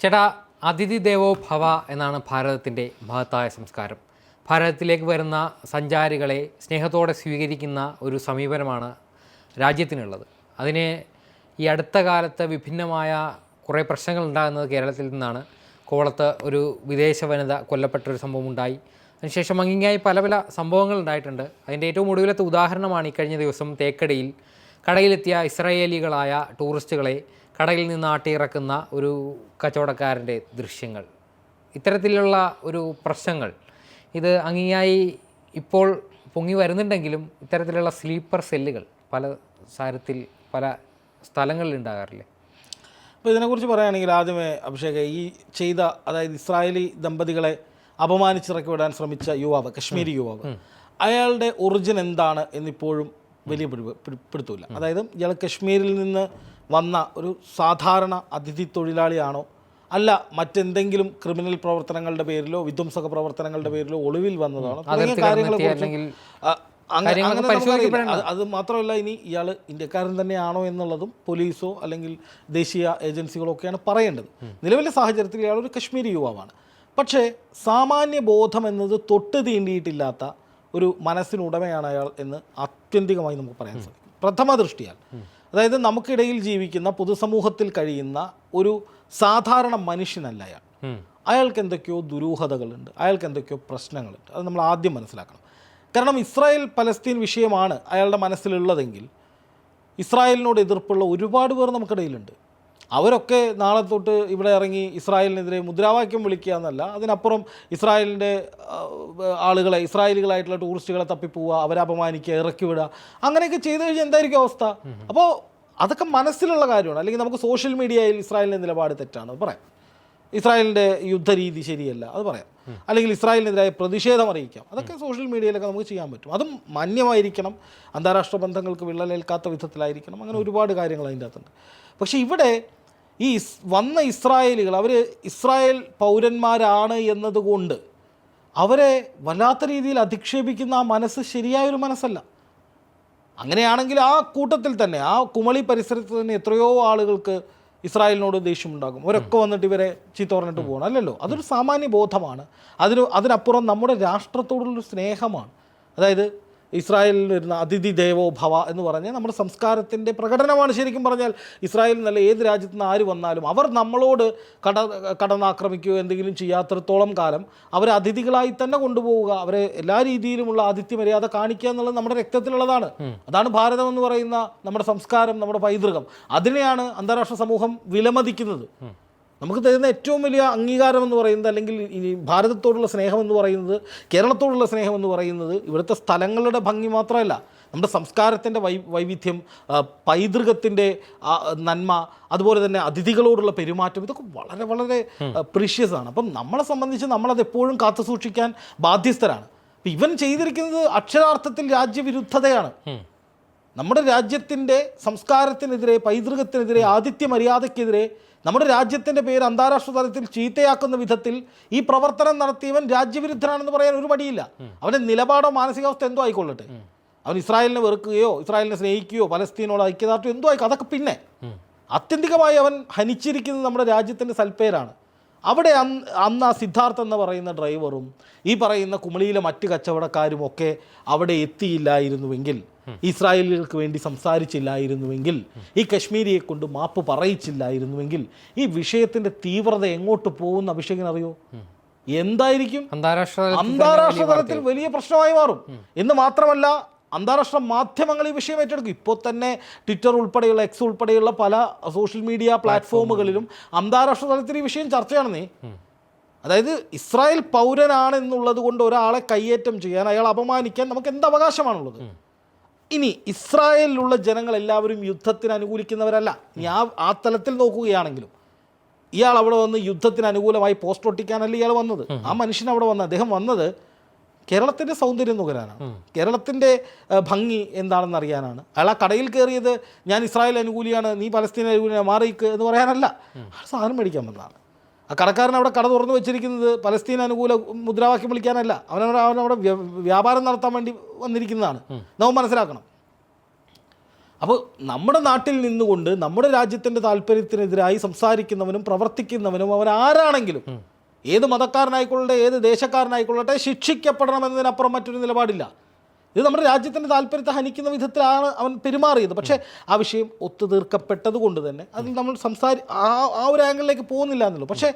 ചേട്ടാ അതിഥി ദേവോ ഭവ എന്നാണ് ഭാരതത്തിന്റെ മഹത്തായ സംസ്കാരം. ഭാരതത്തിലേക്ക് വരുന്ന സഞ്ചാരികളെ സ്നേഹത്തോടെ സ്വീകരിക്കുന്ന ഒരു സമീപനമാണ് രാജ്യത്തിനുള്ളത്. അതിന് ഈ അടുത്ത കാലത്ത് വിഭിന്നമായ കുറേ പ്രശ്നങ്ങൾ ഉണ്ടാകുന്നത് കേരളത്തിൽ നിന്നാണ്. കോവളത്ത് ഒരു വിദേശ വനിത കൊല്ലപ്പെട്ടൊരു സംഭവം ഉണ്ടായി. അതിനുശേഷം അങ്ങിങ്ങായി പല പല സംഭവങ്ങൾ ഉണ്ടായിട്ടുണ്ട്. അതിന്റെ ഏറ്റവും ഒടുവിലത്തെ ഉദാഹരണമാണ് ഈ കഴിഞ്ഞ ദിവസം തേക്കടിയിൽ കടയിലെത്തിയ ഇസ്രായേലികളായ ടൂറിസ്റ്റുകളെ കടയിൽ നിന്ന് ആട്ടിയിറക്കുന്ന ഒരു കച്ചവടക്കാരന്റെ ദൃശ്യങ്ങൾ. ഇത്തരത്തിലുള്ള ഒരു പ്രശ്നങ്ങൾ ഇത് അങ്ങിങ്ങായി ഇപ്പോൾ പൊങ്ങി വരുന്നുണ്ടെങ്കിലും ഇത്തരത്തിലുള്ള സ്ലീപ്പർ സെല്ലുകൾ പല സാരത്തിൽ പല സ്ഥലങ്ങളിൽ ഉണ്ടാകാറില്ലേ? അപ്പോൾ ഇതിനെക്കുറിച്ച് പറയുകയാണെങ്കിൽ ആദ്യമേ അഭിഷേക് ഈ ചെയ്ത അതായത് ഇസ്രായേലി ദമ്പതികളെ അപമാനിച്ചിറക്കി വിടാൻ ശ്രമിച്ച യുവാവ് കശ്മീരി യുവാവ് അയാളുടെ ഒറിജിൻ എന്താണ് എന്നിപ്പോഴും വലിയ പിടി പിടി- പിടുത്തമില്ല അതായത് ഇയാൾ കശ്മീരിൽ നിന്ന് വന്ന ഒരു സാധാരണ അതിഥി തൊഴിലാളിയാണോ? അല്ല മറ്റെന്തെങ്കിലും ക്രിമിനൽ പ്രവർത്തനങ്ങളുടെ പേരിലോ വിധ്വംസക പ്രവർത്തനങ്ങളുടെ പേരിലോ ഒളിവിൽ വന്നതാണോ? തുടങ്ങിയ കാര്യങ്ങളെ അത് മാത്രമല്ല ഇനി ഇയാൾ ഇന്ത്യക്കാരൻ തന്നെയാണോ എന്നുള്ളതും പോലീസോ അല്ലെങ്കിൽ ദേശീയ ഏജൻസികളോ ഒക്കെയാണ് പറയേണ്ടത് നിലവിലെ സാഹചര്യത്തിൽ ഇയാൾ ഒരു കശ്മീരി യുവാവാണ്. പക്ഷേ സാമാന്യ ബോധം എന്നത് തൊട്ട് തീണ്ടിയിട്ടില്ലാത്ത ഒരു മനസ്സിനുടമയാണ് അയാൾ എന്ന് ആത്യന്തികമായി നമുക്ക് പറയാൻ സാധിക്കും. പ്രഥമ ദൃഷ്ടിയാൽ അതായത് നമുക്കിടയിൽ ജീവിക്കുന്ന പൊതുസമൂഹത്തിൽ കഴിയുന്ന ഒരു സാധാരണ മനുഷ്യനല്ല അയാൾ. അയാൾക്ക് എന്തൊക്കെയോ ദുരൂഹതകളുണ്ട് അയാൾക്ക് എന്തൊക്കെയോ പ്രശ്നങ്ങളുണ്ട്. അത് നമ്മൾ ആദ്യം മനസ്സിലാക്കണം. കാരണം ഇസ്രായേൽ പലസ്തീൻ വിഷയമാണ് അയാളുടെ മനസ്സിലുള്ളതെങ്കിൽ ഇസ്രായേലിനോട് എതിർപ്പുള്ള ഒരുപാട് പേർ നമുക്കിടയിലുണ്ട്. അവരൊക്കെ നാളെ തൊട്ട് ഇവിടെ ഇറങ്ങി ഇസ്രായേലിനെതിരെ മുദ്രാവാക്യം വിളിക്കുക എന്നല്ല അതിനപ്പുറം ഇസ്രായേലിന്റെ ആളുകളെ ഇസ്രായേലികളായിട്ടുള്ള ടൂറിസ്റ്റുകളെ തപ്പിപ്പോവുക അവരെ അപമാനിക്കുക ഇറക്കി വിടുക അങ്ങനെയൊക്കെ ചെയ്തു കഴിഞ്ഞാൽ എന്തായിരിക്കും അവസ്ഥ? അപ്പോൾ അതൊക്കെ മനസ്സിലുള്ള കാര്യമാണ്. അല്ലെങ്കിൽ നമുക്ക് സോഷ്യൽ മീഡിയയിൽ ഇസ്രായേലിന്റെ നിലപാട് തെറ്റാണ് പറയാം. ഇസ്രായേലിന്റെ യുദ്ധരീതി ശരിയല്ല അത് പറയാം. അല്ലെങ്കിൽ ഇസ്രായേലിനെതിരായ പ്രതിഷേധം അറിയിക്കാം അതൊക്കെ സോഷ്യൽ മീഡിയയിലൊക്കെ നമുക്ക് ചെയ്യാൻ പറ്റും. അതും മാന്യമായിരിക്കണം അന്താരാഷ്ട്ര ബന്ധങ്ങൾക്ക് വിള്ളലേൽക്കാത്ത വിധത്തിലായിരിക്കണം അങ്ങനെ ഒരുപാട് കാര്യങ്ങൾ അതിന്റെ അകത്തുണ്ട്. പക്ഷേ ഇവിടെ ഈ വന്ന ഇസ്രായേലികൾ അവർ ഇസ്രായേൽ പൗരന്മാരാണ് എന്നതുകൊണ്ട് അവരെ വല്ലാത്ത രീതിയിൽ അധിക്ഷേപിക്കുന്ന ആ മനസ്സ് ശരിയായൊരു മനസ്സല്ല. അങ്ങനെയാണെങ്കിൽ ആ കൂട്ടത്തിൽ തന്നെ ആ കുമളി പരിസരത്ത് തന്നെ എത്രയോ ആളുകൾക്ക് ഇസ്രായേലിനോട് ദേഷ്യമുണ്ടാകും അവരൊക്കെ വന്നിട്ട് ഇവരെ ചീത്ത പറഞ്ഞിട്ട് പോകണം അല്ലല്ലോ? അതൊരു സാമാന്യ ബോധമാണ്. അതിന് അതിനപ്പുറം നമ്മുടെ രാഷ്ട്രത്തോടുള്ളൊരു സ്നേഹമാണ്. അതായത് ഇസ്രായേലിൽ വരുന്ന അതിഥി ദേവോ ഭവ എന്ന് പറഞ്ഞാൽ നമ്മുടെ സംസ്കാരത്തിന്റെ പ്രകടനമാണ് ശരിക്കും പറഞ്ഞാൽ ഇസ്രായേലിൽ നല്ല ഏത് രാജ്യത്ത് നിന്ന് ആര് വന്നാലും അവർ നമ്മളോട് കട കടന്നാക്രമിക്കുകയോ എന്തെങ്കിലും ചെയ്യാത്തടത്തോളം കാലം അവരെ അതിഥികളായി തന്നെ കൊണ്ടുപോവുക അവരെ എല്ലാ രീതിയിലുമുള്ള ആതിഥ്യ മര്യാദ കാണിക്കുക എന്നുള്ളത് നമ്മുടെ രക്തത്തിലുള്ളതാണ്. അതാണ് ഭാരതം എന്ന് പറയുന്ന നമ്മുടെ സംസ്കാരം നമ്മുടെ പൈതൃകം. അതിനെയാണ് അന്താരാഷ്ട്ര സമൂഹം വിലമതിക്കുന്നത്. നമുക്ക് തരുന്ന ഏറ്റവും വലിയ അംഗീകാരം എന്ന് പറയുന്നത് അല്ലെങ്കിൽ ഈ ഭാരതത്തോടുള്ള സ്നേഹം എന്ന് പറയുന്നത് കേരളത്തോടുള്ള സ്നേഹം എന്ന് പറയുന്നത് ഇവിടുത്തെ സ്ഥലങ്ങളുടെ ഭംഗി മാത്രമല്ല. നമ്മുടെ സംസ്കാരത്തിന്റെ വൈ വൈവിധ്യം പൈതൃകത്തിന്റെ നന്മ അതുപോലെ തന്നെ അതിഥികളോടുള്ള പെരുമാറ്റം ഇതൊക്കെ വളരെ വളരെ പ്രീഷ്യസ് ആണ്. അപ്പം നമ്മളെ സംബന്ധിച്ച് നമ്മളത് എപ്പോഴും കാത്തു സൂക്ഷിക്കാൻ ബാധ്യസ്ഥരാണ്. അപ്പം ഇവൻ ചെയ്തിരിക്കുന്നത് അക്ഷരാർത്ഥത്തിൽ രാജ്യവിരുദ്ധതയാണ്. നമ്മുടെ രാജ്യത്തിന്റെ സംസ്കാരത്തിനെതിരെ പൈതൃകത്തിനെതിരെ ആതിഥ്യ മര്യാദയ്ക്കെതിരെ നമ്മുടെ രാജ്യത്തിന്റെ പേര് അന്താരാഷ്ട്ര തലത്തിൽ ചീത്തയാക്കുന്ന വിധത്തിൽ ഈ പ്രവർത്തനം നടത്തിയവൻ രാജ്യവിരുദ്ധനാണെന്ന് പറയാൻ ഒരു മടിയില്ല. അവന്റെ നിലപാടോ മാനസികാവസ്ഥ എന്തോ ആയിക്കൊള്ളട്ടെ. അവൻ ഇസ്രായേലിനെ വെറുക്കുകയോ ഇസ്രായേലിനെ സ്നേഹിക്കുകയോ പലസ്തീനോട് ഐക്യദാർഢ്യം എന്തോ ആയിക്കോ അതൊക്കെ പിന്നെ. അത്യന്തികമായി അവൻ ഹനിച്ചിരിക്കുന്നത് നമ്മുടെ രാജ്യത്തിന്റെ സൽപ്പേരാണ്. അവിടെ അന്ന് അന്ന് ആ സിദ്ധാർത്ഥ് എന്ന് പറയുന്ന ഡ്രൈവറും ഈ പറയുന്ന കുമളിയിലെ മറ്റ് കച്ചവടക്കാരും ഒക്കെ അവിടെ എത്തിയില്ലായിരുന്നുവെങ്കിൽ ഇസ്രായേലികൾക്ക് വേണ്ടി സംസാരിച്ചില്ലായിരുന്നുവെങ്കിൽ ഈ കശ്മീരിയെ കൊണ്ട് മാപ്പ് പറയിച്ചില്ലായിരുന്നുവെങ്കിൽ ഈ വിഷയത്തിന്റെ തീവ്രത എങ്ങോട്ട് പോകുന്ന അഭിഷേകൻ അറിയോ? എന്തായിരിക്കും? അന്താരാഷ്ട്ര തലത്തിൽ അന്താരാഷ്ട്ര തലത്തിൽ വലിയ പ്രശ്നമായി മാറും. എന്ന് മാത്രമല്ല അന്താരാഷ്ട്ര മാധ്യമങ്ങൾ ഈ വിഷയം ഏറ്റെടുക്കും. ഇപ്പോൾ തന്നെ ട്വിറ്റർ ഉൾപ്പെടെയുള്ള എക്സ് ഉൾപ്പെടെയുള്ള പല സോഷ്യൽ മീഡിയ പ്ലാറ്റ്ഫോമുകളിലും അന്താരാഷ്ട്ര തലത്തിൽ ഈ വിഷയം ചർച്ചയാണ് നീ അതായത് ഇസ്രായേൽ പൗരനാണെന്നുള്ളത് കൊണ്ട് ഒരാളെ കയ്യേറ്റം ചെയ്യാൻ അയാൾ അപമാനിക്കാൻ നമുക്ക് എന്ത് അവകാശമാണുള്ളത്? ഇനി ഇസ്രായേലിലുള്ള ജനങ്ങൾ എല്ലാവരും യുദ്ധത്തിന് അനുകൂലിക്കുന്നവരല്ല. ഇനി ആ ആ തലത്തിൽ നോക്കുകയാണെങ്കിലും ഇയാൾ അവിടെ വന്ന് യുദ്ധത്തിന് അനുകൂലമായി പോസ്റ്റ് ഒട്ടിക്കാനല്ല ഇയാൾ വന്നത്? ആ മനുഷ്യൻ അവിടെ വന്നത് അദ്ദേഹം വന്നത് കേരളത്തിന്റെ സൗന്ദര്യം നുകരാനാണ്. കേരളത്തിന്റെ ഭംഗി എന്താണെന്ന് അറിയാനാണ്. അയാൾ ആ കടയിൽ കയറിയത് ഞാൻ ഇസ്രായേൽ അനുകൂലിയാണ് നീ പലസ്തീൻ അനുകൂലിയാണ് മാറിക്ക് എന്ന് പറയാനല്ല. സാധനം മേടിക്കാൻ വന്നതാണ്. ആ കടക്കാരൻ അവിടെ കട തുറന്നു വെച്ചിരിക്കുന്നത് പലസ്തീൻ അനുകൂല മുദ്രാവാക്യം വിളിക്കാനല്ല. അവനവിടെ അവനവിടെ വ്യ- വ്യാപാരം നടത്താൻ വേണ്ടി വന്നിരിക്കുന്നതാണ്. നമ്മൾ മനസ്സിലാക്കണം. അപ്പോൾ നമ്മുടെ നാട്ടിൽ നിന്നുകൊണ്ട് നമ്മുടെ രാജ്യത്തിന്റെ താല്പര്യത്തിനെതിരായി സംസാരിക്കുന്നവനും പ്രവർത്തിക്കുന്നവനും അവൻ ആരാണെങ്കിലും ഏത് മതക്കാരനായിക്കൊള്ളട്ടെ ഏത് ദേശക്കാരനായിക്കൊള്ളട്ടെ ശിക്ഷിക്കപ്പെടണമെന്നതിനപ്പുറം മറ്റൊരു നിലപാടില്ല. ഇത് നമ്മുടെ രാജ്യത്തിന്റെ താല്പര്യത്തെ ഹനിക്കുന്ന വിധത്തിലാണ് അവൻ പെരുമാറിയത്. പക്ഷേ ആ വിഷയം ഒത്തുതീർക്കപ്പെട്ടത് കൊണ്ട് തന്നെ അതിൽ നമ്മൾ സംസാരി ആ ആ ഒരു ആംഗിളിലേക്ക് പോകുന്നില്ല എന്നുള്ളൂ. പക്ഷേ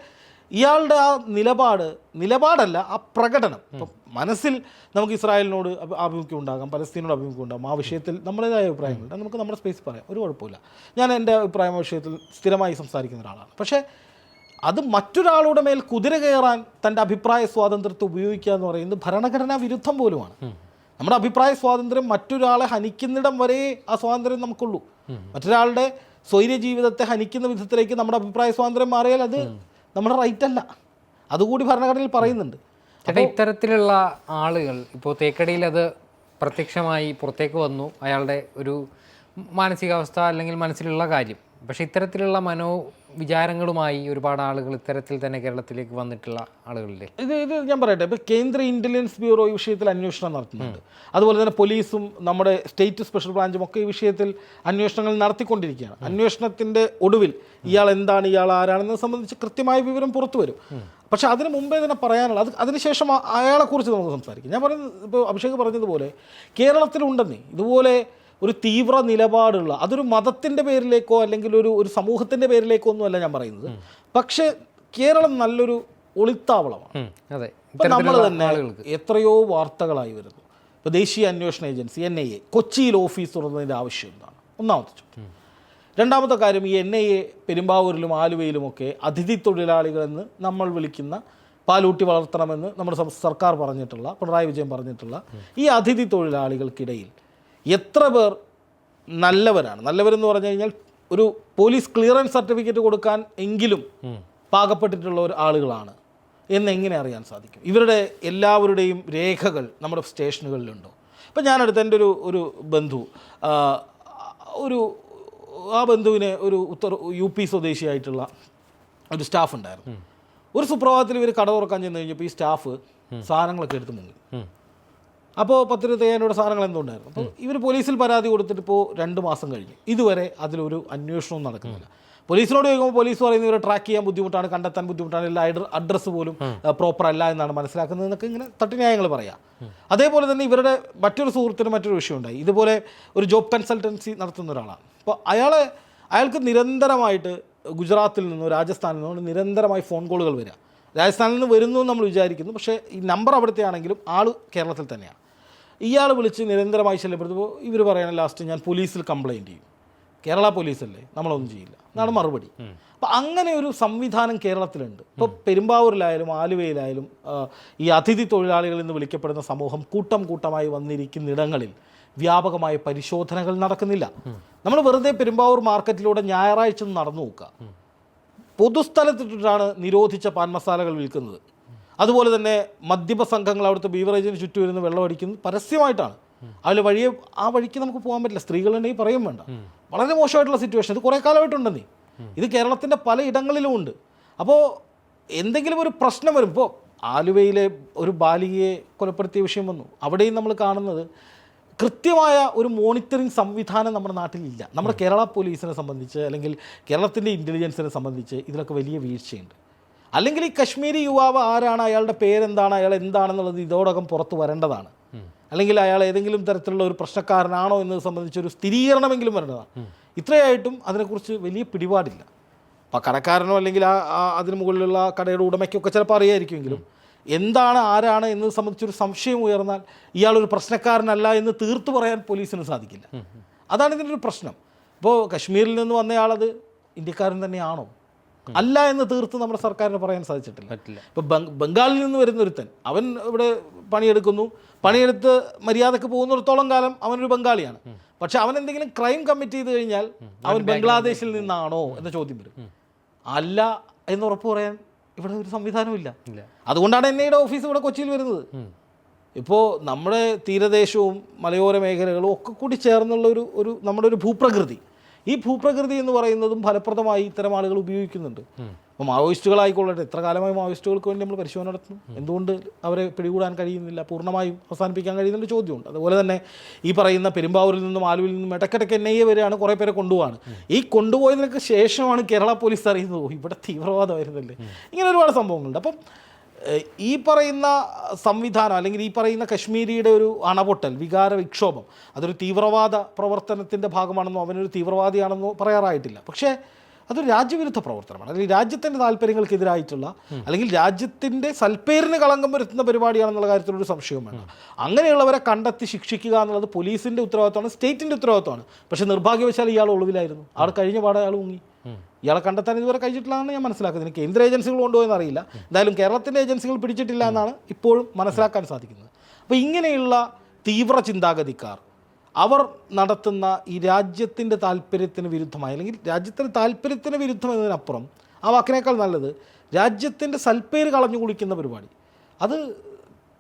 ഇയാളുടെ ആ നിലപാട് നിലപാടല്ല ആ പ്രകടനം. ഇപ്പം മനസ്സിൽ നമുക്ക് ഇസ്രായേലിനോട് ആഭിമുഖ്യം ഉണ്ടാകാം പലസ്തീനോട് ആഭിമുഖ്യം ഉണ്ടാകാം. ആ വിഷയത്തിൽ നമ്മുടേതായ അഭിപ്രായങ്ങളുണ്ട് നമുക്ക് നമ്മുടെ സ്പേസ് പറയാം. ഒരു കുഴപ്പമില്ല. ഞാൻ എന്റെ അഭിപ്രായം വിഷയത്തിൽ സ്ഥിരമായി സംസാരിക്കുന്ന ഒരാളാണ്. പക്ഷേ അത് മറ്റൊരാളുടെ മേൽ കുതിര കയറാൻ തന്റെ അഭിപ്രായ സ്വാതന്ത്ര്യത്തെ ഉപയോഗിക്കുക എന്ന് പറയുന്നത് ഭരണഘടനാ വിരുദ്ധം പോലുമാണ്. നമ്മുടെ അഭിപ്രായ സ്വാതന്ത്ര്യം മറ്റൊരാളെ ഹനിക്കുന്നിടം വരെ ആ സ്വാതന്ത്ര്യം നമുക്കുള്ളൂ. മറ്റൊരാളുടെ സ്വൈര്യ ജീവിതത്തെ ഹനിക്കുന്ന വിധത്തിലേക്ക് നമ്മുടെ അഭിപ്രായ സ്വാതന്ത്ര്യം മാറിയാൽ അത് നമ്മുടെ റൈറ്റ് അല്ല. അതുകൂടി ഭരണഘടനയിൽ പറയുന്നുണ്ട്. ചേട്ടാ ഇത്തരത്തിലുള്ള ആളുകൾ ഇപ്പോൾ തേക്കടിയിൽ അത് പ്രത്യക്ഷമായി പുറത്തേക്ക് വന്നു അയാളുടെ ഒരു മാനസികാവസ്ഥ അല്ലെങ്കിൽ മനസ്സിലുള്ള കാര്യം. പക്ഷേ ഇത്തരത്തിലുള്ള മനോവിചാരങ്ങളുമായി ഒരുപാട് ആളുകൾ ഇത്തരത്തിൽ തന്നെ കേരളത്തിലേക്ക് വന്നിട്ടുള്ള ആളുകളില്ലേ ഇത് ഇത് ഞാൻ പറയട്ടെ. ഇപ്പോൾ കേന്ദ്ര ഇന്റലിജൻസ് ബ്യൂറോ ഈ വിഷയത്തിൽ അന്വേഷണം നടത്തുന്നുണ്ട്. അതുപോലെ തന്നെ പോലീസും നമ്മുടെ സ്റ്റേറ്റ് സ്പെഷ്യൽ ബ്രാഞ്ചും ഒക്കെ ഈ വിഷയത്തിൽ അന്വേഷണങ്ങൾ നടത്തിക്കൊണ്ടിരിക്കുകയാണ്. അന്വേഷണത്തിന്റെ ഒടുവിൽ ഇയാൾ എന്താണ് ഇയാൾ ആരാണെന്നത് സംബന്ധിച്ച് കൃത്യമായ വിവരം പുറത്തു വരും. പക്ഷെ അതിന് മുമ്പേ തന്നെ പറയാനുള്ള അത് അതിനുശേഷം അയാളെക്കുറിച്ച് നമുക്ക് സംസാരിക്കാം. ഞാൻ പറയുന്നത് ഇപ്പോൾ അഭിഷേക് പറഞ്ഞതുപോലെ കേരളത്തിലുണ്ടെന്നേ ഇതുപോലെ ഒരു തീവ്ര നിലപാടുള്ള അതൊരു മതത്തിന്റെ പേരിലേക്കോ അല്ലെങ്കിൽ ഒരു ഒരു സമൂഹത്തിന്റെ പേരിലേക്കോ ഒന്നുമല്ല ഞാൻ പറയുന്നത്. പക്ഷേ കേരളം നല്ലൊരു ഒളിത്താവളമാണ്. അതെ. ഇപ്പം നമ്മൾ തന്നെ എത്രയോ വാർത്തകളായി വരുന്നു. ഇപ്പോൾ ദേശീയ അന്വേഷണ ഏജൻസി എൻ ഐ എ കൊച്ചിയിൽ ഓഫീസ് തുറന്നതിന്റെ ആവശ്യം എന്താണ്? ഒന്നാമത്തെ ചോദ്യം. രണ്ടാമത്തെ കാര്യം ഈ എൻ ഐ എ പെരുമ്പാവൂരിലും ആലുവയിലുമൊക്കെ അതിഥി തൊഴിലാളികളെന്ന് നമ്മൾ വിളിക്കുന്ന പാലൂട്ടി വളർത്തണമെന്ന് നമ്മുടെ സർക്കാർ പറഞ്ഞിട്ടുള്ള പിണറായി വിജയൻ പറഞ്ഞിട്ടുള്ള ഈ അതിഥി തൊഴിലാളികൾക്കിടയിൽ എത്ര പേർ നല്ലവരാണ്? നല്ലവരെന്ന് പറഞ്ഞു കഴിഞ്ഞാൽ ഒരു പോലീസ് ക്ലിയറൻസ് സർട്ടിഫിക്കറ്റ് കൊടുക്കാൻ എങ്കിലും പാകപ്പെട്ടിട്ടുള്ള ഒരു ആളുകളാണ്. എന്നെങ്ങനെ അറിയാൻ സാധിക്കും? ഇവരുടെ എല്ലാവരുടെയും രേഖകൾ നമ്മുടെ സ്റ്റേഷനുകളിലുണ്ടോ? ഇപ്പം ഞാനടുത്ത് എന്റെ ഒരു ഒരു ബന്ധു ഒരു ആ ബന്ധുവിനെ ഒരു ഉത്തർ യു പി സ്വദേശിയായിട്ടുള്ള ഒരു സ്റ്റാഫ് ഉണ്ടായിരുന്നു ഒരു സുപ്രഭാതത്തിൽ ഇവർ കട തുറക്കാൻ ചെന്ന് കഴിഞ്ഞപ്പോൾ ഈ സ്റ്റാഫ് സാധനങ്ങളൊക്കെ എടുത്ത് മുങ്ങി. അപ്പോൾ പത്തിരുപത്തി അയ്യായിരം സാധനങ്ങൾ എന്തുണ്ടായിരുന്നു? അപ്പോൾ ഇവർ പോലീസിൽ പരാതി കൊടുത്തിട്ട് ഇപ്പോൾ രണ്ട് മാസം കഴിഞ്ഞു. ഇതുവരെ അതിലൊരു അന്വേഷണവും നടക്കുന്നില്ല. പോലീസിനോട് ചോദിക്കുമ്പോൾ പോലീസ് പറയുന്നത് ഇവരെ ട്രാക്ക് ചെയ്യാൻ ബുദ്ധിമുട്ടാണ് കണ്ടെത്താൻ ബുദ്ധിമുട്ടാണ് എല്ലാ അഡ്രസ്സ് പോലും പ്രോപ്പർ അല്ല എന്നാണ് മനസ്സിലാക്കുന്നത് എന്നൊക്കെ ഇങ്ങനെ തട്ടിന്യായങ്ങൾ പറയാം. അതേപോലെ തന്നെ ഇവരുടെ മറ്റൊരു സുഹൃത്തിന് മറ്റൊരു വിഷയം ഉണ്ടായി. ഇതുപോലെ ഒരു ജോബ് കൺസൾട്ടൻസി നടത്തുന്ന ഒരാളാണ്. അപ്പോൾ അയാൾ അയാൾക്ക് നിരന്തരമായിട്ട് ഗുജറാത്തിൽ നിന്നോ രാജസ്ഥാനിൽ നിന്നോ നിരന്തരമായി ഫോൺ കോളുകൾ വരിക രാജസ്ഥാനിൽ നിന്ന് വരുന്നു എന്ന് നമ്മൾ വിചാരിക്കുന്നു. പക്ഷേ ഈ നമ്പർ അവിടുത്തെ ആണെങ്കിലും ആൾ കേരളത്തിൽ തന്നെയാണ്. ഇയാൾ വിളിച്ച് നിരന്തരമായി ശല്യപ്പെടുത്തുമ്പോൾ ഇവർ പറയണ ലാസ്റ്റ് ഞാൻ പോലീസിൽ കംപ്ലൈന്റ് ചെയ്യും. കേരള പോലീസല്ലേ? നമ്മളൊന്നും ചെയ്യില്ല. എന്നാണ് മറുപടി. അപ്പം അങ്ങനെ ഒരു സംവിധാനം കേരളത്തിലുണ്ട്. ഇപ്പോൾ പെരുമ്പാവൂരിലായാലും ആലുവയിലായാലും ഈ അതിഥി തൊഴിലാളികൾ എന്ന് വിളിക്കപ്പെടുന്ന സമൂഹം കൂട്ടം കൂട്ടമായി വന്നിരിക്കുന്നിടങ്ങളിൽ വ്യാപകമായ പരിശോധനകൾ നടക്കുന്നില്ല. നമ്മൾ വെറുതെ പെരുമ്പാവൂർ മാർക്കറ്റിലൂടെ ഞായറാഴ്ച നടന്നു നോക്കുക. പൊതുസ്ഥലത്തിട്ടിട്ടാണ് നിരോധിച്ച പാൻ മസാലകൾ വിൽക്കുന്നത്. അതുപോലെ തന്നെ മദ്യപ സംഘങ്ങൾ അവിടുത്തെ ബീവറേജിന് ചുറ്റും ഇരുന്ന് വെള്ളം അടിക്കുന്നത് പരസ്യമായിട്ടാണ്. അതിൽ വഴിയെ ആ വഴിക്ക് നമുക്ക് പോകാൻ പറ്റില്ല. സ്ത്രീകളുണ്ടെങ്കിൽ പറയും വേണ്ട. വളരെ മോശമായിട്ടുള്ള സിറ്റുവേഷൻ ഇത് കുറേ കാലമായിട്ടുണ്ടെന്നേ. ഇത് കേരളത്തിന്റെ പല ഇടങ്ങളിലും ഉണ്ട്. അപ്പോൾ എന്തെങ്കിലും ഒരു പ്രശ്നം വരും. ഇപ്പോൾ ആലുവയിലെ ഒരു ബാലികയെ കൊലപ്പെടുത്തിയ വിഷയം വന്നു. അവിടെയും നമ്മൾ കാണുന്നത് കൃത്യമായ ഒരു മോണിറ്ററിംഗ് സംവിധാനം നമ്മുടെ നാട്ടിലില്ല. നമ്മുടെ കേരള പോലീസിനെ സംബന്ധിച്ച് അല്ലെങ്കിൽ കേരളത്തിന്റെ ഇന്റലിജൻസിനെ സംബന്ധിച്ച് ഇതിലൊക്കെ വലിയ വീഴ്ചയുണ്ട്. അല്ലെങ്കിൽ ഈ കശ്മീരി യുവാവ് ആരാണ്? അയാളുടെ പേരെന്താണ്? അയാൾ എന്താണെന്നുള്ളത് ഇതോടകം പുറത്തു വരേണ്ടതാണ്. അല്ലെങ്കിൽ അയാൾ ഏതെങ്കിലും തരത്തിലുള്ള ഒരു പ്രശ്നക്കാരനാണോ എന്നത് സംബന്ധിച്ചൊരു സ്ഥിരീകരണമെങ്കിലും വരേണ്ടതാണ്. ഇത്രയായിട്ടും അതിനെക്കുറിച്ച് വലിയ പിടിപാടില്ല. അപ്പോൾ കടക്കാരനോ അല്ലെങ്കിൽ ആ അതിന് മുകളിലുള്ള കടയുടെ ഉടമയ്ക്കൊക്കെ ചിലപ്പോൾ അറിയായിരിക്കുമെങ്കിലും എന്താണ് ആരാണ് എന്നത് സംബന്ധിച്ചൊരു സംശയം ഉയർന്നാൽ ഇയാളൊരു പ്രശ്നക്കാരനല്ല എന്ന് തീർത്തു പറയാൻ പോലീസിന് സാധിക്കില്ല. അതാണ് ഇതിന്റെ ഒരു പ്രശ്നം. ഇപ്പോൾ കശ്മീരിൽ നിന്ന് വന്നയാളത് ഇന്ത്യക്കാരൻ തന്നെയാണോ? അല്ല എന്ന് തീർത്ത് നമ്മുടെ സർക്കാരിന് പറയാൻ സാധിച്ചിട്ടില്ല. പറ്റില്ല. ഇപ്പോൾ ബംഗാളിൽ നിന്ന് വരുന്ന ഒരുത്തൻ അവൻ ഇവിടെ പണിയെടുക്കുന്നു. പണിയെടുത്ത് മര്യാദയ്ക്ക് പോകുന്നിടത്തോളം കാലം അവനൊരു ബംഗാളിയാണ്. പക്ഷെ അവൻ എന്തെങ്കിലും ക്രൈം കമ്മിറ്റ് ചെയ്ത് കഴിഞ്ഞാൽ അവൻ ബംഗ്ലാദേശിൽ നിന്നാണോ എന്ന ചോദ്യം വരും. അല്ല എന്ന് ഉറപ്പ് പറയാൻ ഇവിടെ ഒരു സംവിധാനമില്ല അതുകൊണ്ടാണ് എൻ ഐയുടെ ഓഫീസ് ഇവിടെ കൊച്ചിയിൽ വരുന്നത്. ഇപ്പോൾ നമ്മുടെ തീരദേശവും മലയോര മേഖലകളും ഒക്കെ കൂടി ചേർന്നുള്ള ഒരു ഒരു നമ്മുടെ ഒരു ഭൂപ്രകൃതി. ഈ ഭൂപ്രകൃതി എന്ന് പറയുന്നതും ഫലപ്രദമായി ഇത്തരം ആളുകൾ ഉപയോഗിക്കുന്നുണ്ട്. അപ്പോൾ മാവോയിസ്റ്റുകളായിക്കൊള്ളട്ടെ എത്ര കാലമായി മാവോയിസ്റ്റുകൾക്ക് വേണ്ടി നമ്മൾ പരിശോധന നടത്തുന്നു? എന്തുകൊണ്ട് അവരെ പിടികൂടാൻ കഴിയുന്നില്ല? പൂർണമായും അവസാനിപ്പിക്കാൻ കഴിയുന്ന ചോദ്യമുണ്ട്. അതുപോലെ തന്നെ ഈ പറയുന്ന പെരുമ്പാവൂരിൽ നിന്നും ആലുവിൽ നിന്നും ഇടയ്ക്കിടയ്ക്ക് എൻ ഐ എ വരെയാണ് കുറേ പേരെ കൊണ്ടുപോകാണ് ഈ കൊണ്ടുപോയതിനൊക്കെ ശേഷമാണ് കേരള പോലീസ് അറിയുന്നത്. ഇവിടെ തീവ്രവാദമായിരുന്നല്ലേ? ഇങ്ങനെ ഒരുപാട് സംഭവങ്ങളുണ്ട്. അപ്പം ഈ പറയുന്ന സംവിധാനം അല്ലെങ്കിൽ ഈ പറയുന്ന കശ്മീരിയുടെ ഒരു അണപൊട്ടൽ വികാര വിക്ഷോഭം അതൊരു തീവ്രവാദ പ്രവർത്തനത്തിന്റെ ഭാഗമാണെന്നോ അവനൊരു തീവ്രവാദിയാണെന്നോ പറയാറായിട്ടില്ല. പക്ഷേ അതൊരു രാജ്യവിരുദ്ധ പ്രവർത്തനമാണ്. അല്ലെങ്കിൽ രാജ്യത്തിന്റെ താല്പര്യങ്ങൾക്കെതിരായിട്ടുള്ള അല്ലെങ്കിൽ രാജ്യത്തിന്റെ സൽപ്പേരിന് കളങ്കം വരുത്തുന്ന പരിപാടിയാണെന്നുള്ള കാര്യത്തിലൊരു സംശയവും വേണ്ട. അങ്ങനെയുള്ളവരെ കണ്ടെത്തി ശിക്ഷിക്കുക എന്നുള്ളത് പോലീസിന്റെ ഉത്തരവാദിത്തമാണ് സ്റ്റേറ്റിന്റെ ഉത്തരവാദിത്തമാണ് പക്ഷേ നിർഭാഗ്യവശാൽ ഇയാൾ ഒളിവിലായിരുന്നു. ആൾ കഴിഞ്ഞ പാടെ അയാൾ മുങ്ങി. ഇയാളെ കണ്ടെത്താൻ ഇതുവരെ കഴിഞ്ഞിട്ടില്ലാന്ന് ഞാൻ മനസ്സിലാക്കുന്നത്. കേന്ദ്ര ഏജൻസികൾ കൊണ്ടുപോയെന്ന് അറിയില്ല എന്തായാലും കേരളത്തിന്റെ ഏജൻസികൾ പിടിച്ചിട്ടില്ല എന്നാണ് ഇപ്പോഴും മനസ്സിലാക്കാൻ സാധിക്കുന്നത്. അപ്പോൾ ഇങ്ങനെയുള്ള തീവ്ര ചിന്താഗതിക്കാർ അവർ നടത്തുന്ന ഈ രാജ്യത്തിന്റെ താല്പര്യത്തിന് വിരുദ്ധമായി അല്ലെങ്കിൽ രാജ്യത്തിന്റെ താല്പര്യത്തിന് വിരുദ്ധം എന്നതിനപ്പുറം ആ വാക്കിനേക്കാൾ നല്ലത് രാജ്യത്തിന്റെ സൽപ്പേര് കളഞ്ഞു കുളിക്കുന്ന പരിപാടി. അത്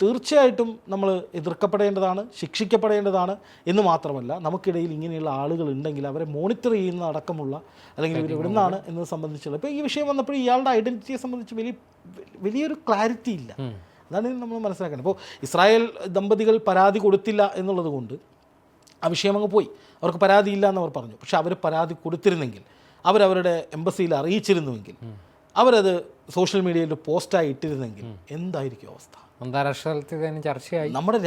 തീർച്ചയായിട്ടും നമ്മൾ എതിർക്കപ്പെടേണ്ടതാണ് ശിക്ഷിക്കപ്പെടേണ്ടതാണ് എന്ന് മാത്രമല്ല നമുക്കിടയിൽ ഇങ്ങനെയുള്ള ആളുകൾ ഉണ്ടെങ്കിൽ അവരെ മോണിറ്റർ ചെയ്യുന്ന അടക്കമുള്ള അല്ലെങ്കിൽ ഇവർ എവിടെ നിന്നാണ് എന്നത് സംബന്ധിച്ചുള്ള ഇപ്പോൾ ഈ വിഷയം വന്നപ്പോൾ ഇയാളുടെ ഐഡന്റിറ്റിയെ സംബന്ധിച്ച് വലിയ വലിയൊരു ക്ലാരിറ്റി ഇല്ല. അതാണ് നമ്മൾ മനസ്സിലാക്കേണ്ടത്. അപ്പോൾ ഇസ്രായേൽ ദമ്പതികൾ പരാതി കൊടുത്തില്ല എന്നുള്ളത് കൊണ്ട് ആ വിഷയം അങ്ങ് പോയി. അവർക്ക് പരാതിയില്ല എന്ന് അവർ പറഞ്ഞു. പക്ഷെ അവർ പരാതി കൊടുത്തിരുന്നെങ്കിൽ അവരവരുടെ എംബസിയിൽ അറിയിച്ചിരുന്നുവെങ്കിൽ അവരത് സോഷ്യൽ മീഡിയയിൽ പോസ്റ്റായി ഇട്ടിരുന്നെങ്കിൽ എന്തായിരിക്കും അവസ്ഥ? അന്താരാഷ്ട്ര തലത്തിൽ തന്നെ ചർച്ചയായി. നമ്മുടെ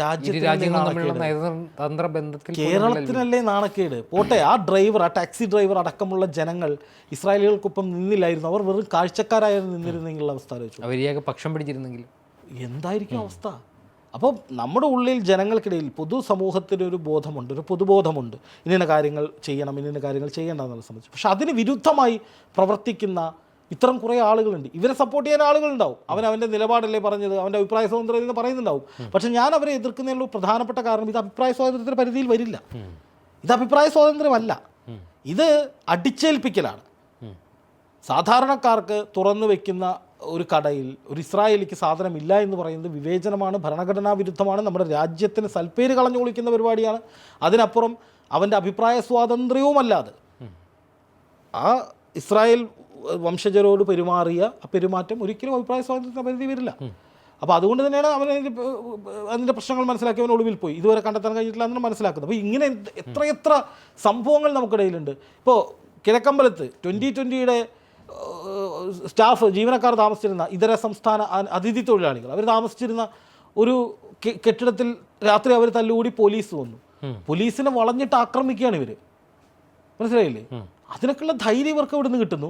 നയതന്ത്ര ബന്ധത്തിൽ കേരളത്തിനല്ലേ നാണക്കേട്. പോട്ടെ ആ ഡ്രൈവർ ആ ടാക്സി ഡ്രൈവർ അടക്കമുള്ള ജനങ്ങൾ ഇസ്രായേലികൾക്കൊപ്പം നിന്നില്ലായിരുന്നു. അവർ വെറും കാഴ്ചക്കാരായിരുന്നു നിന്നിരുന്നെങ്കിലുള്ള അവസ്ഥ അവരെയൊക്കെ പക്ഷം പിടിച്ചിരുന്നെങ്കിൽ. എന്തായിരിക്കും അവസ്ഥ? അപ്പോൾ നമ്മുടെ ഉള്ളിൽ ജനങ്ങൾക്കിടയിൽ പൊതുസമൂഹത്തിന് ഒരു ബോധമുണ്ട് ഒരു പൊതുബോധമുണ്ട്. ഇന്ന കാര്യങ്ങൾ ചെയ്യണം ഇന്ന കാര്യങ്ങൾ ചെയ്യേണ്ട എന്നുള്ള സംബന്ധിച്ച്. പക്ഷെ അതിന് വിരുദ്ധമായി പ്രവർത്തിക്കുന്ന ഇത്തരം കുറേ ആളുകളുണ്ട്. ഇവരെ സപ്പോർട്ട് ചെയ്യാൻ ആളുകളുണ്ടാവും. അവൻ അവന്റെ നിലപാടല്ലേ പറഞ്ഞത് അവന്റെ അഭിപ്രായ സ്വാതന്ത്ര്യം എന്ന് പറയുന്നുണ്ടാവും. പക്ഷെ ഞാൻ അവരെ എതിർക്കുന്നതിനുള്ള പ്രധാനപ്പെട്ട കാരണം ഇത് അഭിപ്രായ സ്വാതന്ത്ര്യത്തിന്റെ പരിധിയിൽ വരില്ല. ഇത് അഭിപ്രായ സ്വാതന്ത്ര്യമല്ല. ഇത് അടിച്ചേൽപ്പിക്കലാണ്. സാധാരണക്കാർക്ക് തുറന്നു വെക്കുന്ന ഒരു കടയിൽ ഒരു ഇസ്രായേലിക്ക് സാധനമില്ല എന്ന് പറയുന്നത് വിവേചനമാണ് ഭരണഘടനാ വിരുദ്ധമാണ്. നമ്മുടെ രാജ്യത്തിന് സൽപ്പേര് കളഞ്ഞു കുളിക്കുന്ന പരിപാടിയാണ്. അതിനപ്പുറം അവന്റെ അഭിപ്രായ സ്വാതന്ത്ര്യവുമല്ലാതെ ആ ഇസ്രായേൽ വംശജരോട് പെരുമാറിയ ആ പെരുമാറ്റം ഒരിക്കലും അഭിപ്രായ സ്വാതന്ത്ര്യത്തിന് പരിധി വരില്ല. അപ്പോൾ അതുകൊണ്ട് തന്നെയാണ് അവൻ അതിന്റെ പ്രശ്നങ്ങൾ മനസ്സിലാക്കി അവൻ ഒളിവിൽ പോയി. ഇതുവരെ കണ്ടെത്താൻ കഴിഞ്ഞിട്ടില്ല എന്നാണ് മനസ്സിലാക്കുന്നത്. അപ്പോൾ ഇങ്ങനെ എത്രയെത്ര സംഭവങ്ങൾ നമുക്കിടയിലുണ്ട്. ഇപ്പോൾ കിഴക്കമ്പലത്ത് ട്വന്റി ട്വന്റിയുടെ സ്റ്റാഫ് ജീവനക്കാർ താമസിച്ചിരുന്ന ഇതര സംസ്ഥാന അതിഥി തൊഴിലാളികൾ അവർ താമസിച്ചിരുന്ന ഒരു കെട്ടിടത്തിൽ രാത്രി അവർ തല്ലുകൂടി പോലീസ് വന്നു. പോലീസിനെ വളഞ്ഞിട്ട് ആക്രമിക്കുകയാണ് ഇവർ മനസ്സിലായില്ലേ? അതിനൊക്കെയുള്ള ധൈര്യം ഇവർക്ക് ഇവിടുന്ന് കിട്ടുന്നു.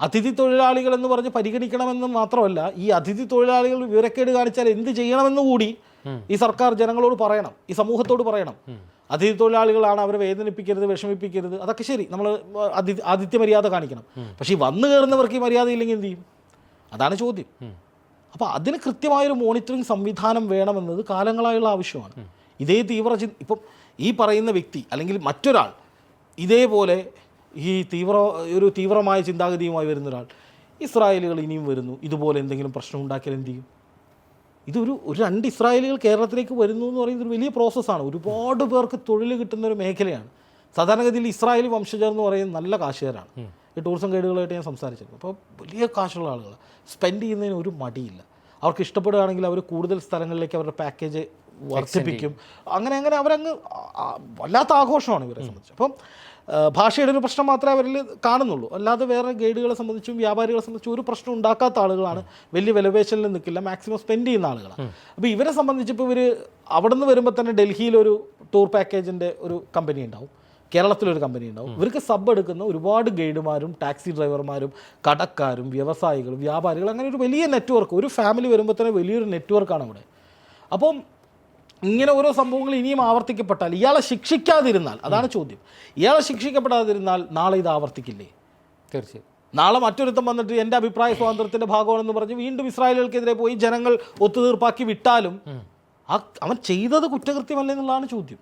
അതിഥി തൊഴിലാളികൾ എന്ന് പറഞ്ഞ് പരിഗണിക്കണമെന്ന് മാത്രമല്ല ഈ അതിഥി തൊഴിലാളികൾ വിവരക്കേട് കാണിച്ചാൽ എന്ത് ചെയ്യണമെന്ന് കൂടി ഈ സർക്കാർ ജനങ്ങളോട് പറയണം ഈ സമൂഹത്തോട് പറയണം. അതിഥി തൊഴിലാളികളാണ് അവരെ വേദനിപ്പിക്കരുത് വിഷമിപ്പിക്കരുത്. അതൊക്കെ ശരി നമ്മൾ അതി മര്യാദ കാണിക്കണം. പക്ഷേ ഈ വന്നു കയറുന്നവർക്ക് ഈ മര്യാദ ഇല്ലെങ്കിൽ എന്ത് ചെയ്യും? അതാണ് ചോദ്യം. അപ്പോൾ അതിന് കൃത്യമായൊരു മോണിറ്ററിംഗ് സംവിധാനം വേണമെന്നത് കാലങ്ങളായുള്ള ആവശ്യമാണ്. ഇതേ തീവ്ര ചി ഇപ്പം ഈ പറയുന്ന വ്യക്തി അല്ലെങ്കിൽ മറ്റൊരാൾ ഇതേപോലെ ഈ തീവ്ര ഒരു തീവ്രമായ ചിന്താഗതിയുമായി വരുന്ന ഒരാൾ ഇസ്രായേലുകൾ ഇനിയും വരുന്നു ഇതുപോലെ എന്തെങ്കിലും പ്രശ്നം ഉണ്ടാക്കിയാൽ എന്ത് ചെയ്യും? ഇതൊരു ഒരു രണ്ട് ഇസ്രായേലികൾ കേരളത്തിലേക്ക് വരുന്നു എന്ന് പറയുന്നത് ഒരു വലിയ പ്രോസസ്സാണ് ഒരുപാട് പേർക്ക് തൊഴിൽ കിട്ടുന്ന ഒരു മേഖലയാണ്. സാധാരണഗതിയിൽ ഇസ്രായേൽ വംശജർ എന്ന് പറയുന്നത് നല്ല കാശുകാരാണ്. ഈ ടൂറിസം ഗൈഡുകളായിട്ട് ഞാൻ സംസാരിച്ചിരുന്നു അപ്പോൾ വലിയ കാശുള്ള ആളുകൾ സ്പെൻഡ് ചെയ്യുന്നതിന് ഒരു മടിയില്ല. അവർക്ക് ഇഷ്ടപ്പെടുകയാണെങ്കിൽ അവർ കൂടുതൽ സ്ഥലങ്ങളിലേക്ക് അവരുടെ പാക്കേജ് വർദ്ധിപ്പിക്കും. അങ്ങനെ അങ്ങനെ അവരങ്ങ് വല്ലാത്ത ആഘോഷമാണ് ഇവരെ സംബന്ധിച്ച്. അപ്പം ഭാഷയുടെ ഒരു പ്രശ്നം മാത്രമേ അവരിൽ കാണുന്നുള്ളൂ. അല്ലാതെ വേറെ ഗൈഡുകളെ സംബന്ധിച്ചും വ്യാപാരികളെ സംബന്ധിച്ചും ഒരു പ്രശ്നം ഉണ്ടാക്കാത്ത ആളുകളാണ് വലിയ വിലപേശലിൽ നിൽക്കില്ല മാക്സിമം സ്പെൻഡ് ചെയ്യുന്ന ആളുകളാണ്. അപ്പോൾ ഇവരെ സംബന്ധിച്ചിപ്പോൾ ഇവർ അവിടെ നിന്ന് വരുമ്പോൾ തന്നെ ഡൽഹിയിലൊരു ടൂർ പാക്കേജിന്റെ ഒരു കമ്പനി ഉണ്ടാവും. കേരളത്തിലൊരു കമ്പനി ഉണ്ടാവും. ഇവർക്ക് സബ് എടുക്കുന്ന ഒരുപാട് ഗൈഡുമാരും ടാക്സി ഡ്രൈവർമാരും കടക്കാരും വ്യവസായികളും വ്യാപാരികളും അങ്ങനെ ഒരു വലിയ നെറ്റ്വർക്ക് ഒരു ഫാമിലി വരുമ്പോൾ തന്നെ വലിയൊരു നെറ്റ്വർക്കാണ് അവിടെ. അപ്പം ഇങ്ങനെ ഓരോ സംഭവങ്ങൾ ഇനിയും ആവർത്തിക്കപ്പെട്ടാൽ ഇയാളെ ശിക്ഷിക്കാതിരുന്നാൽ അതാണ് ചോദ്യം. ഇയാളെ ശിക്ഷിക്കപ്പെടാതിരുന്നാൽ നാളെ ഇത് ആവർത്തിക്കില്ലേ? തീർച്ചയായും. നാളെ മറ്റൊരുത്തം വന്നിട്ട് എന്റെ അഭിപ്രായ സ്വാതന്ത്ര്യത്തിന്റെ ഭാഗമാണെന്ന് പറഞ്ഞ് വീണ്ടും ഇസ്രായേലുകൾക്കെതിരെ പോയി ജനങ്ങൾ ഒത്തുതീർപ്പാക്കി വിട്ടാലും അവൻ ചെയ്തത് കുറ്റകൃത്യമല്ല എന്നുള്ളതാണ് ചോദ്യം.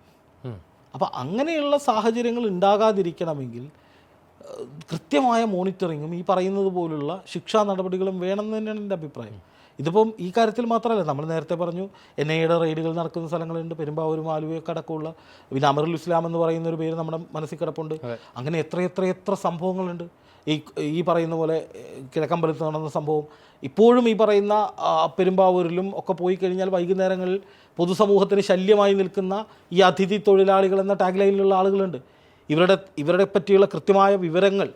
അപ്പോൾ അങ്ങനെയുള്ള സാഹചര്യങ്ങൾ ഉണ്ടാകാതിരിക്കണമെങ്കിൽ കൃത്യമായ മോണിറ്ററിങ്ങും ഈ പറയുന്നത് പോലുള്ള ശിക്ഷാ നടപടികളും വേണമെന്ന് തന്നെയാണ് എന്റെ അഭിപ്രായം. ഇതിപ്പം ഈ കാര്യത്തിൽ മാത്രമല്ല നമ്മൾ നേരത്തെ പറഞ്ഞു എൻ ഐയുടെ റെയ്ഡുകൾ നടക്കുന്ന സ്ഥലങ്ങളുണ്ട് പെരുമ്പാവൂരും ആലുവയൊക്കെ അടക്കമുള്ള പിന്നെ അമറുൽ ഇസ്ലാം എന്ന് പറയുന്ന ഒരു പേര് നമ്മുടെ മനസ്സിൽ കിടപ്പുണ്ട്. അങ്ങനെ എത്ര എത്ര എത്ര സംഭവങ്ങളുണ്ട്. ഈ ഈ പറയുന്ന പോലെ കിഴക്കമ്പലത്ത് നടന്ന സംഭവം. ഇപ്പോഴും ഈ പറയുന്ന പെരുമ്പാവൂരിലും ഒക്കെ പോയി കഴിഞ്ഞാൽ വൈകുന്നേരങ്ങളിൽ പൊതുസമൂഹത്തിന് ശല്യമായി നിൽക്കുന്ന ഈ അതിഥി തൊഴിലാളികൾ എന്ന ടാഗ് ലൈനിലുള്ള ആളുകളുണ്ട്. ഇവരുടെ ഇവരുടെ പറ്റിയുള്ള കൃത്യമായ വിവരങ്ങൾ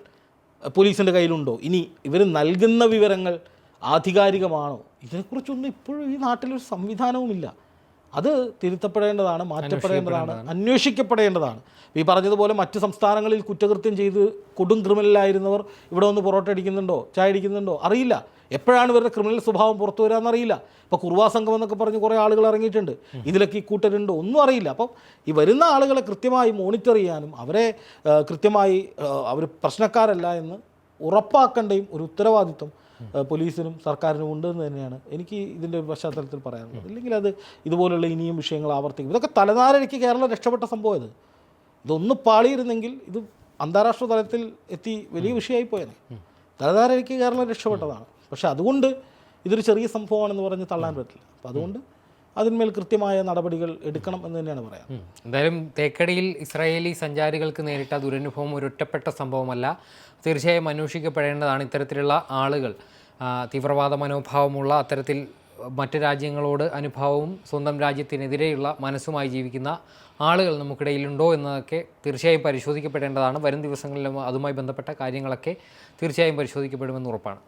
പോലീസിന്റെ കയ്യിലുണ്ടോ? ഇനി ഇവർ നൽകുന്ന വിവരങ്ങൾ ആധികാരികമാണോ? ഇതിനെക്കുറിച്ചൊന്നും ഇപ്പോഴും ഈ നാട്ടിലൊരു സംവിധാനവുമില്ല. അത് തിരുത്തപ്പെടേണ്ടതാണ് മാറ്റപ്പെടേണ്ടതാണ് അന്വേഷിക്കപ്പെടേണ്ടതാണ്. ഈ പറഞ്ഞതുപോലെ മറ്റ് സംസ്ഥാനങ്ങളിൽ കുറ്റകൃത്യം ചെയ്ത് കൊടും ക്രിമിനലായിരുന്നവർ ഇവിടെ വന്ന് പൊറോട്ട അടിക്കുന്നുണ്ടോ ചായ അടിക്കുന്നുണ്ടോ അറിയില്ല. എപ്പോഴാണ് ഇവരുടെ ക്രിമിനൽ സ്വഭാവം പുറത്തു വരാമെന്നറിയില്ല ഇപ്പോൾ കുറുവാ സംഘം എന്നൊക്കെ പറഞ്ഞ് കുറേ ആളുകൾ ഇറങ്ങിയിട്ടുണ്ട്. ഇതിലൊക്കെ ഈ കൂട്ടരുണ്ടോ ഒന്നും അറിയില്ല. അപ്പം ഈ വരുന്ന ആളുകളെ കൃത്യമായി മോണിറ്റർ ചെയ്യാനും അവരെ കൃത്യമായി അവർ പ്രശ്നക്കാരല്ല എന്ന് ഉറപ്പാക്കേണ്ടയും ഒരു ഉത്തരവാദിത്വം പോലീസിനും സർക്കാരിനും ഉണ്ട് എന്ന് തന്നെയാണ് എനിക്ക് ഇതിന്റെ പശ്ചാത്തലത്തിൽ പറയാനുള്ളത്. ഇല്ലെങ്കിൽ അത് ഇതുപോലുള്ള ഇനിയും വിഷയങ്ങൾ ആവർത്തിക്കും. ഇതൊക്കെ തലനാരഴയ്ക്ക് കേരളം രക്ഷപ്പെട്ട സംഭവം ഇത്. ഇതൊന്ന് പാളിയിരുന്നെങ്കിൽ ഇത് അന്താരാഷ്ട്ര തലത്തിൽ എത്തി വലിയ വിഷയമായി പോയേനെ. തലനാരഴയ്ക്ക് കേരളം രക്ഷപ്പെട്ടതാണ്. പക്ഷേ അതുകൊണ്ട് ഇതൊരു ചെറിയ സംഭവമാണെന്ന് പറഞ്ഞ് തള്ളാൻ പറ്റില്ല. അപ്പം അതുകൊണ്ട് അതിന്മേൽ കൃത്യമായ നടപടികൾ എടുക്കണം എന്ന് തന്നെയാണ് പറയാം. എന്തായാലും തേക്കടിയിൽ ഇസ്രായേലി സഞ്ചാരികൾക്ക് നേരിട്ട ദുരനുഭവം ഒരു ഒറ്റപ്പെട്ട സംഭവമല്ല. തീർച്ചയായും അന്വേഷിക്കപ്പെടേണ്ടതാണ് ഇത്തരത്തിലുള്ള ആളുകൾ. തീവ്രവാദ മനോഭാവമുള്ള അത്തരത്തിൽ മറ്റ് രാജ്യങ്ങളോട് അനുഭാവവും സ്വന്തം രാജ്യത്തിനെതിരെയുള്ള മനസ്സുമായി ജീവിക്കുന്ന ആളുകൾ നമുക്കിടയിലുണ്ടോ എന്നതൊക്കെ തീർച്ചയായും പരിശോധിക്കപ്പെടേണ്ടതാണ്. വരും ദിവസങ്ങളിലും അതുമായി ബന്ധപ്പെട്ട കാര്യങ്ങളൊക്കെ തീർച്ചയായും പരിശോധിക്കപ്പെടുമെന്ന് ഉറപ്പാണ്.